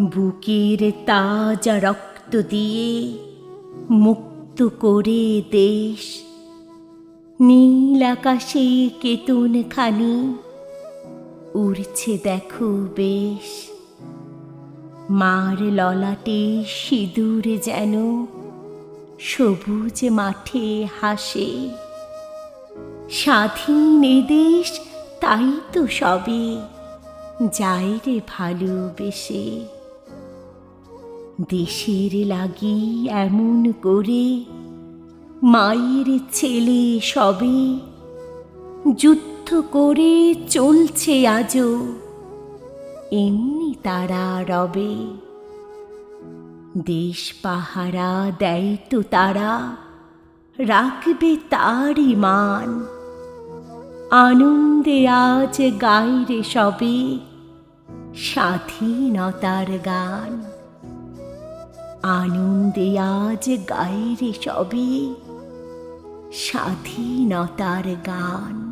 বুকের তাজা রক্ত দিয়ে মুক্ত করে দেশ। নীল আকাশে কেতন খানি উড়ছে দেখো বেশ। মার ললাটে সিঁদুর যেন সবুজ মাঠে হাসে। স্বাধীন দেশ, তাই তো সবে যায় রে ভালোবেসে। দেশের লাগি এমন করে, মায়ের ছেলে সবে। যুদ্ধ করে চলছে আজও, এমনি তারা রবে। দেশ পাহারা দেয় তো তারা, রাখবে তারই মান আনন্দে আজ গাইরে সবে স্বাধীনতার গান। আনন্দে আজ গাইরে সবে স্বাধীনতার গান।